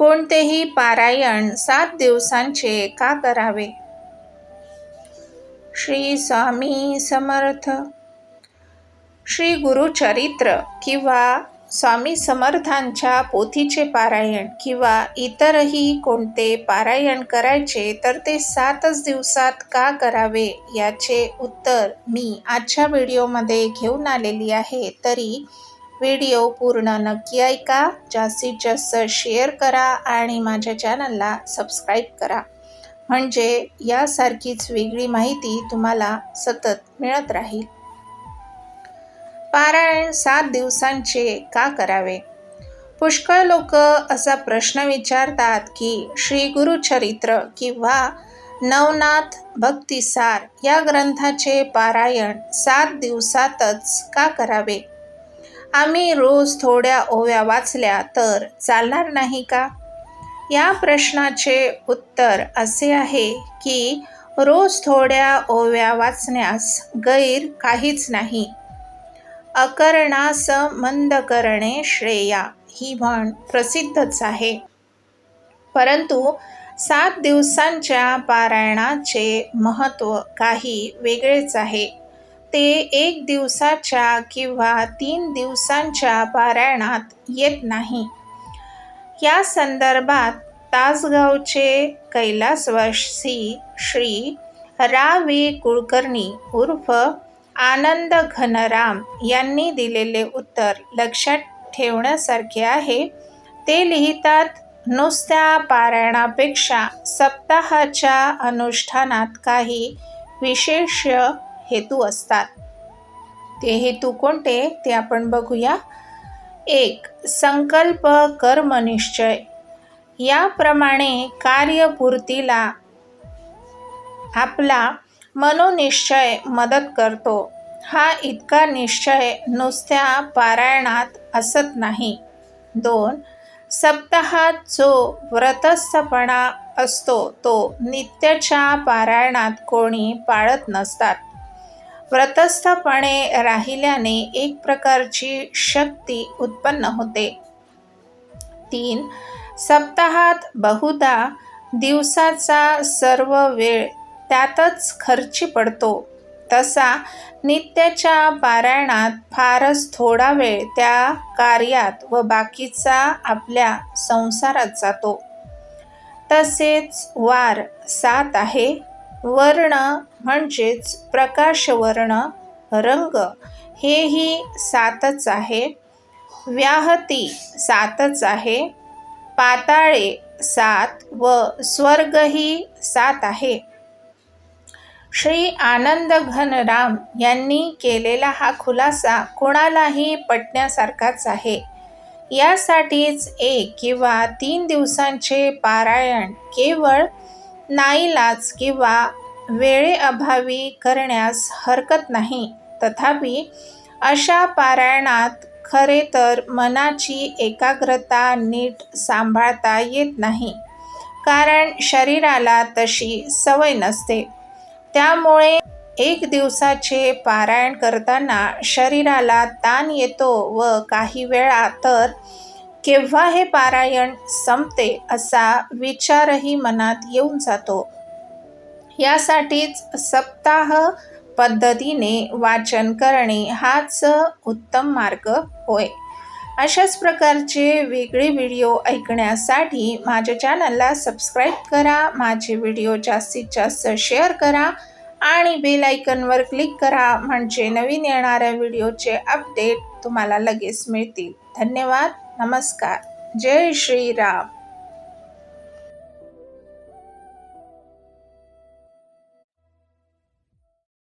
कोणतेही पारायण सात दिवसांचे का करावे? श्री स्वामी समर्थ. श्री गुरुचरित्र किंवा स्वामी समर्थांच्या पोथीचे पारायण किंवा इतरही कोणते पारायण करायचे तर ते सातच दिवसात का करावे याचे उत्तर मी आजच्या व्हिडिओमध्ये घेऊन आलेली आहे. तरी व्हिडिओ पूर्ण नक्की ऐका. जास्तीत जास्त शेअर करा आणि माझ्या चॅनलला सबस्क्राईब करा. म्हणजे यासारखीच वेगळी माहिती तुम्हाला सतत मिळत राहील. पारायण सात दिवसांचे का करावे? पुष्कळ लोक असा प्रश्न विचारतात की श्री गुरुचरित्र किंवा नवनाथ भक्तिसार या ग्रंथाचे पारायण सात दिवसातच का करावे? आम्ही रोज थोड्या ओव्या वाचल्या तर चालणार नाही का? या प्रश्नाचे उत्तर असे आहे की रोज थोड्या ओव्या वाचण्यास गैर काहीच नाही. अकरणास मंद करणे श्रेया ही म्हण प्रसिद्धच आहे. परंतु सात दिवसांच्या पारायणाचे महत्त्व काही वेगळेच आहे. ते एक दिवसाच्या किंवा तीन दिवसांच्या पारायणात येत नाही. या संदर्भात तासगावचे कैलासवासी श्री रा. वी. कुलकर्णी उर्फ आनंद घनराम यांनी दिलेले उत्तर लक्षात ठेवण्यासारखे आहे. ते लिहितात नुसत्या पारायणापेक्षा सप्ताहाच्या अनुष्ठानात काही विशेष हेतू असतात. ते हेतू कोणते? ते आपण बघूया. एक संकल्प कर्मनिश्चय याप्रमाणे कार्यपूर्तीला आपला मनोनिश्चय मदत करतो. हा इतका निश्चय नुसत्या पारायणात असत नाही. दोन सप्ताहात जो व्रतस्थपणा असतो तो नित्याच्या पारायणात कोणी पाळत नसतात. व्रतस्थपणे राहिल्याने एक प्रकारची शक्ती उत्पन्न होते. तीन सप्ताहात बहुधा दिवसाचा सर्व वेळ त्यातच खर्ची पडतो. तसा नित्याच्या पारायणात फारच थोडा वेळ त्या कार्यात व बाकीचा आपल्या संसारात जातो. तसेच वार सात आहे. वर्ण म्हणजेच प्रकाशवर्ण रंग हेही सातच आहे. व्याहती सातच आहे. पाताळे सात व स्वर्गही सात आहे. श्री आनंद घनराम यांनी केलेला हा खुलासा कोणालाही पटण्यासारखाच आहे. यासाठीच एक किंवा तीन दिवसांचे पारायण केवळ नाईलाज किंवा वेळेअभावी करण्यास हरकत नाही. तथापि अशा पारायणात खरे तर मनाची एकाग्रता नीट सांभाळता येत नाही. कारण शरीराला तशी सवय नसते. त्यामुळे एक दिवसाचे पारायण करताना शरीराला ताण येतो व काही वेळा तर केव्हा हे पारायण संपते असा विचारही मनात येऊन जातो. यासाठीच सप्ताह पद्धतीने वाचन करणे हाच उत्तम मार्ग होय. अशाच प्रकारचे वेगळे व्हिडिओ ऐकण्यासाठी माझ्या चॅनलला सबस्क्राईब करा माझे व्हिडिओ जास्तीत जास्त शेअर करा आणि बेल आयकनवर क्लिक करा म्हणजे नवीन येणाऱ्या व्हिडिओचे अपडेट तुम्हाला लगेच मिळतील. धन्यवाद नमस्कार. जय श्रीराम.